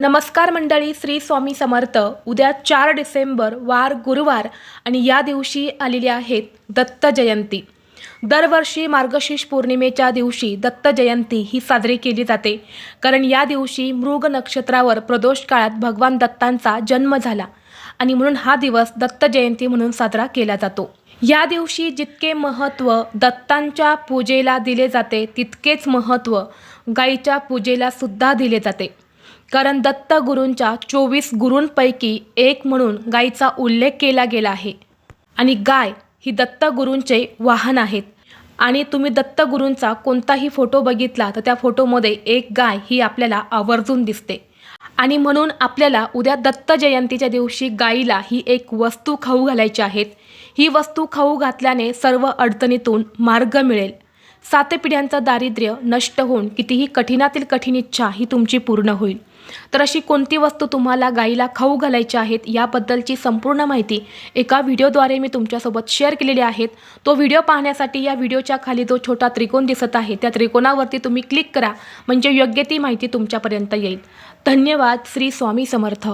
नमस्कार मंडळी श्री स्वामी समर्थ. उद्या चार डिसेंबर वार गुरुवार आणि या दिवशी आलेली आहेत दत्त जयंती. दरवर्षी मार्गशीर्ष पौर्णिमेच्या दिवशी दत्त जयंती ही साजरी केली जाते. कारण या दिवशी मृग नक्षत्रावर प्रदोष काळात भगवान दत्तांचा जन्म झाला आणि म्हणून हा दिवस दत्त जयंती म्हणून साजरा केला जातो. या दिवशी जितके महत्त्व दत्तांच्या पूजेला दिले जाते तितकेच महत्त्व गाईच्या पूजेला सुद्धा दिले जाते. कारण दत्तगुरूंच्या चोवीस गुरूंपैकी एक म्हणून गायीचा उल्लेख केला गेला आहे. आणि गाय ही दत्तगुरूंचे वाहन आहेत. आणि तुम्ही दत्तगुरूंचा कोणताही फोटो बघितला तर त्या फोटोमध्ये एक गाय ही आपल्याला आवर्जून दिसते. आणि म्हणून आपल्याला उद्या दत्त जयंतीच्या दिवशी गायीला ही एक वस्तू खाऊ घालायची आहेत ही वस्तू खाऊ घातल्याने सर्व अडचणीतून मार्ग मिळेल. सात पिढ्यांचं दारिद्र्य नष्ट होऊन कितीही कठीणातील कठीण इच्छा ही तुमची पूर्ण होईल. तर अशी कोणती वस्तू तुम्हाला गाईला खाऊ घालायची आहेत याबद्दलची संपूर्ण माहिती एका व्हिडिओद्वारे मी तुमच्यासोबत शेअर केलेली आहेत. तो व्हिडिओ पाहण्यासाठी या व्हिडिओच्या खाली जो छोटा त्रिकोण दिसत आहे त्या त्रिकोणावरती तुम्ही क्लिक करा म्हणजे योग्य ती माहिती तुमच्यापर्यंत येईल. धन्यवाद. श्री स्वामी समर्थ.